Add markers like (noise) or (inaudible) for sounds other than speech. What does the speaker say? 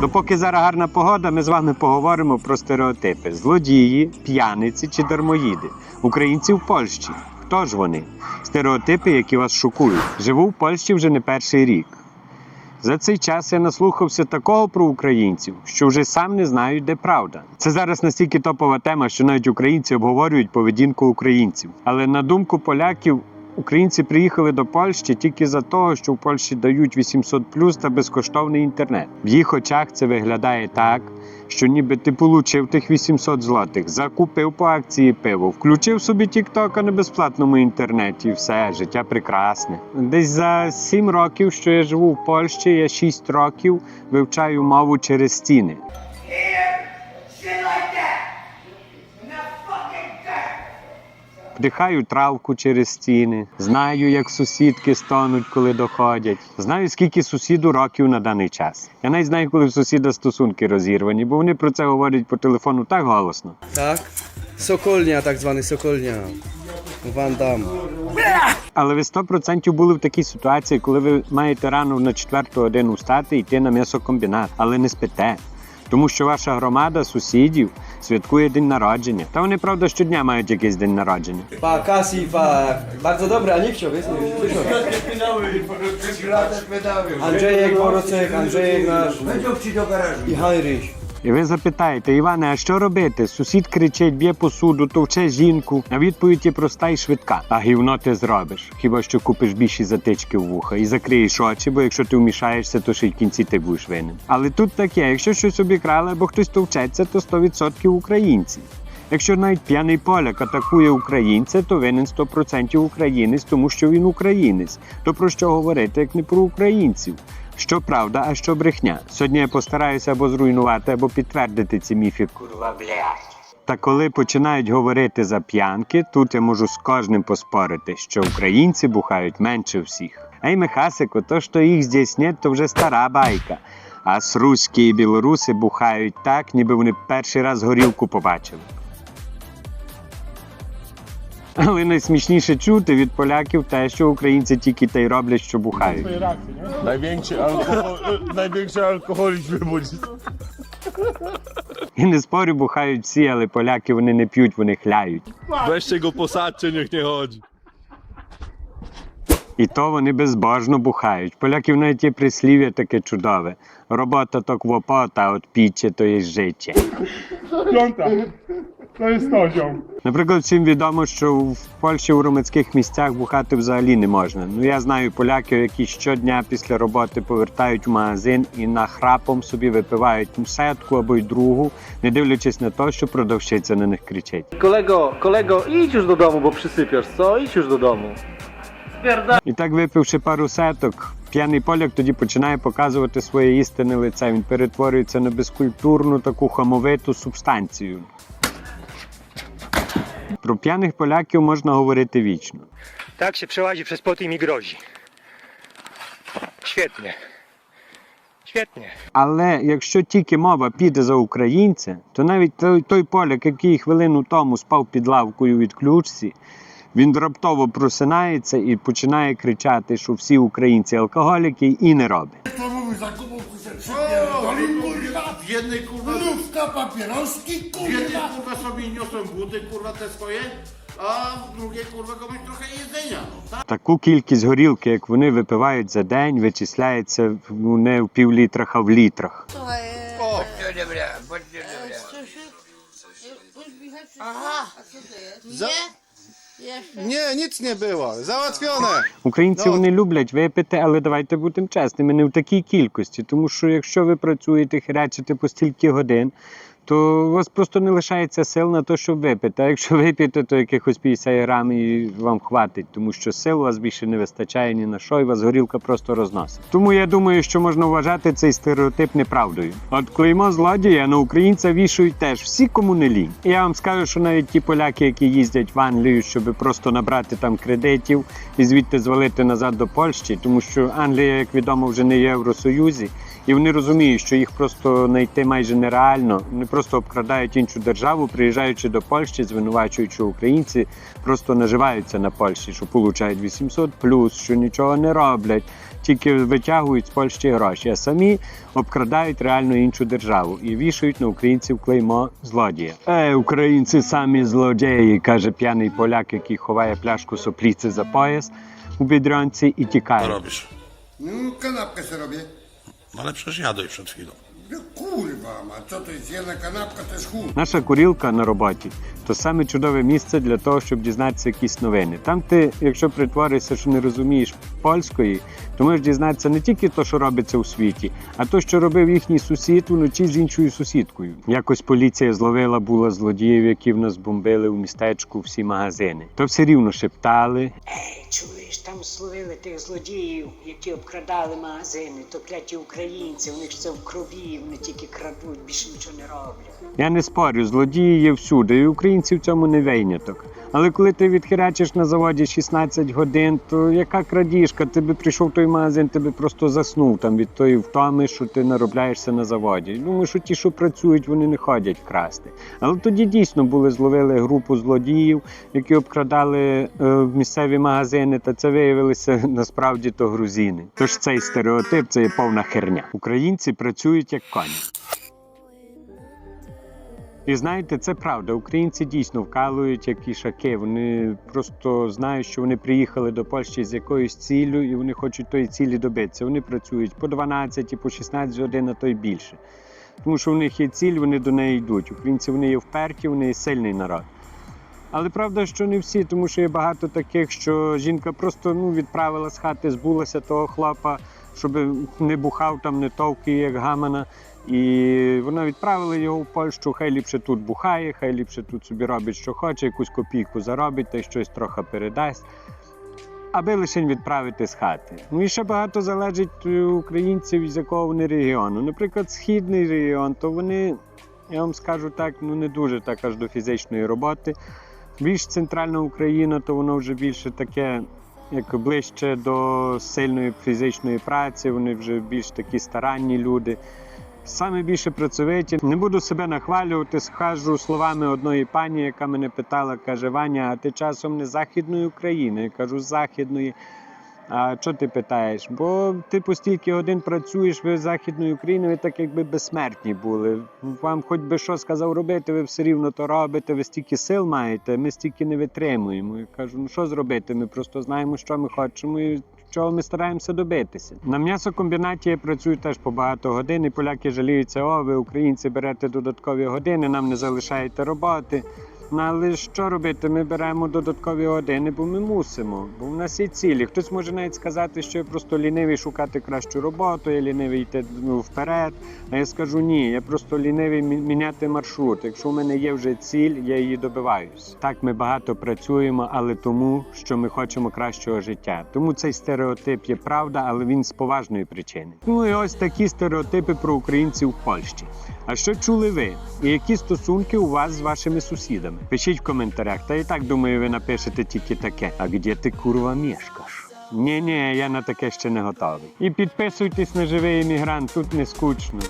Допоки зараз гарна погода, ми з вами поговоримо про стереотипи: злодії, п'яниці чи дармоїди, українці в Польщі. Хто ж вони? Стереотипи, які вас шокують. Живу в Польщі вже не перший рік. За цей час я наслухався такого про українців, що вже сам не знаю, де правда. Це зараз настільки топова тема, що навіть українці обговорюють поведінку українців. Але на думку поляків, українці приїхали до Польщі тільки за того, що в Польщі дають 800 плюс та безкоштовний інтернет. В їх очах це виглядає так, що ніби ти получив тих 800 злотих, закупив по акції пиво, включив собі TikTok на безплатному інтернеті, і все, життя прекрасне. Десь за 7 років, що я живу в Польщі, я 6 років вивчаю мову через стіни. Вдихаю травку через стіни, знаю, як сусідки стонуть, коли доходять. Знаю, скільки сусіду років на даний час. Я навіть знаю, коли в сусіда стосунки розірвані, бо вони про це говорять по телефону так голосно. Sokolnia, tak zwany Sokolnia. Van Damme. Але ви 100% були в такій ситуації, коли ви маєте рано на четверту годину встати і йти на м'ясокомбінат, але не спите. Тому що ваша громада сусідів святкує день народження. Та вони, правда, щодня мають якийсь день народження. Па касі, па Bardzo dobry, a nie wsio, wiesz? Andrzejek Borocek, Andrzejek nasz i Heinrich. І ви запитаєте, Іване, а що робити? Сусід кричить, б'є посуду, товче жінку. А відповідь є проста і швидка. А гівно ти зробиш. Хіба що купиш більші затички в вуха і закриєш очі, бо якщо ти вмішаєшся, то ще й в кінці ти будеш винен. Але тут таке, якщо щось обікрали або хтось товчеться, то 100% українці. Якщо навіть п'яний поляк атакує українця, то винен 100% українець, тому що він українець. То про що говорити, як не про українців? Що правда, а що брехня? Сьогодні я постараюся або зруйнувати, або підтвердити ці міфи. Курва, блядь. Та коли починають говорити за п'янки, тут я можу з кожним поспорити, що українці бухають менше всіх. Ей, Михасику, то, що їх здесь нет, то вже стара байка. А с руські і білоруси бухають так, ніби вони перший раз горілку побачили. Але найсмішніше чути від поляків те, що українці тільки те й роблять, що бухають. Największy, alkohol, największy alkoholizm wybudzi. І не спорю, бухають всі, але поляки вони не п'ють, вони хляють. Go posadźcie, niech nie chodzi. І то вони безбожно бухають. Поляків навіть є прислів'я таке чудове. Робота то квопота, а от піччя то є життя. To jest. Наприклад, всім відомо, що в Польщі у громадських місцях бухати взагалі не можна. Ну я знаю поляків, які щодня після роботи повертають в магазин і нахрапом собі випивають сетку або й другу, не дивлячись на те, що продавщиця на них кричить. Kolego, kolego, idź już do domu, bo przysypiasz, co? Idź już do. І так, випивши пару сеток, п'яний поляк тоді починає показувати своє істинне лице. Він перетворюється на безкультурну таку хамовиту субстанцію. Про п'яних поляків можна говорити вічно. Tak się przełazi przez pot i mi grozi. Świetnie. Świetnie. Але якщо тільки мова піде за українця, то навіть той, той поляк, який хвилину тому спав під лавкою від ключці, він раптово просинається і починає кричати, що всі українці алкоголіки і не робить. To mówił zakupów, kurczę, przypierdolił, kurwa. W jednej kurwa, Lówka, papieroski, w jednej kurwa. kurwa sobie niosą buty kurwa te swoje, a w drugiej kurwa komuś trochę jedzenia. No, tak? Таку кількість горілки, як вони випивають за день, вичисляється ну, не в півлітрах, а в літрах. O? Nie, ніц не було. Załatwione. Українці Ну, вони люблять випити, але давайте будемо чесними, не в такій кількості. Тому що якщо ви працюєте, хрячите по стільки годин, то у вас просто не лишається сил на те, щоб випити. А якщо (laughs) вип'єте, то якихось 50 грам і вам хватить, тому що сил у вас більше не вистачає ні на що, і вас горілка просто розносить. Тому я думаю, що можна вважати цей стереотип неправдою. От клеймо злодія на українця вішають теж всі, кому не лінь. Я вам скажу, що навіть ті поляки, які їздять в Англію, щоб просто набрати там кредитів і звідти звалити назад до Польщі, тому що Англія, як відомо, вже не в Євросоюзі, і вони розуміють, що їх просто знайти майже нереально. Вони просто обкрадають іншу державу, приїжджаючи до Польщі, звинувачуючи українці, просто наживаються на Польщі, що получають 800 що нічого не роблять, тільки витягують з Польщі гроші, а самі обкрадають реально іншу державу і вішають на українців клеймо злодія. Е, українці самі злодії, каже п'яний поляк, який ховає пляшку сопліці за пояс у бідрянці і тікає. robisz? No, kanapkę sobie robię. No ale przecież jadłeś przed chwilą. Kurwa, ma co to jest jedna kanapka, to jest chuj. Наша курілка на роботі то саме чудове місце для того, щоб дізнатися якісь новини. Там ти, якщо притворишся, що не розумієш польської, то можеш дізнатися не тільки те, що робиться у світі, а то, що робив їхній сусід вночі з іншою сусідкою. Якось поліція зловила була злодіїв, які в нас бомбили у містечку всі магазини. То все рівно шептали. Ей, Чуєш, там словили тих злодіїв, які обкрадали магазини, то кляті українці, у них ж це в крові, вони тільки крадуть, більше нічого не роблять. Я не спорю, злодії є всюди, і українці в цьому не виняток. Але коли ти відхерячиш на заводі 16 годин, то яка крадіжка? Ти би прийшов той магазин, ти би просто заснув там від тої втоми, що ти наробляєшся на заводі. Думаю, що ті, що працюють, вони не ходять красти. Але тоді дійсно були зловили групу злодіїв, які обкрадали е, місцеві магазини, та це виявилися (laughs) насправді то грузини. Тож цей стереотип це є повна херня. Українці працюють як коні. І знаєте, це правда. Українці дійсно вкалують як ішаки. Вони просто знають, що вони приїхали до Польщі з якоюсь ціллю, і вони хочуть тої цілі добитися. Вони працюють по 12, по 16 годин, а то й більше. Тому що в них є ціль, вони до неї йдуть. Українці вони є вперті, вони є сильний народ. Але правда, що не всі, тому що є багато таких, що жінка просто ну, відправила з хати, збулася того хлопа, щоб не бухав там, не товкий, як гамана. І вона відправила його в Польщу, хай ліпше тут бухає, хай ліпше тут собі робить, що хоче, якусь копійку заробить та й щось трохи передасть. Аби лише відправити з хати. Ну і ще багато залежить українців, з якого вони регіону. Наприклад, східний регіон, то вони, я вам скажу так, ну не дуже так аж до фізичної роботи. Більш центральна Україна, то воно вже більше таке, як ближче до сильної фізичної праці, вони вже більш такі старанні люди. Саме більше працьовиті. Не буду себе нахвалювати, схожу словами одної пані, яка мене питала, каже: Ваня, а ти часом не західної України? Я кажу, західної. А що ти питаєш? Бо ти по стільки годин працюєш, ви з Західної України, ви так якби безсмертні були. Вам хоч би що сказав робити, ви все рівно то робите, ви стільки сил маєте, ми стільки не витримуємо. Я кажу, ну що зробити? Ми просто знаємо, що ми хочемо і чого ми стараємося добитися. На м'ясокомбінаті я працюю теж по багато годин, поляки жаліються, о, ви українці берете додаткові години, нам не залишаєте роботи. Ну, але що робити? Ми беремо додаткові години, бо ми мусимо. Бо в нас є цілі. Хтось може навіть сказати, що я просто лінивий шукати кращу роботу, я лінивий йти ну, вперед. А я скажу ні, я просто лінивий міняти маршрут. Якщо в мене є вже ціль, я її добиваюсь. Так, ми багато працюємо, але тому, що ми хочемо кращого життя. Тому цей стереотип є правда, але він з поважної причини. Ну і ось такі стереотипи про українців в Польщі. А що чули ви? І які стосунки у вас з вашими сусідами? Пишіть в коментарях. Та і так думаю, ви напишете тільки таке. А де ти курва мішкаш? Ні, ні, я на таке ще не готовий. І підписуйтесь на живий іммігрант, тут не скучно.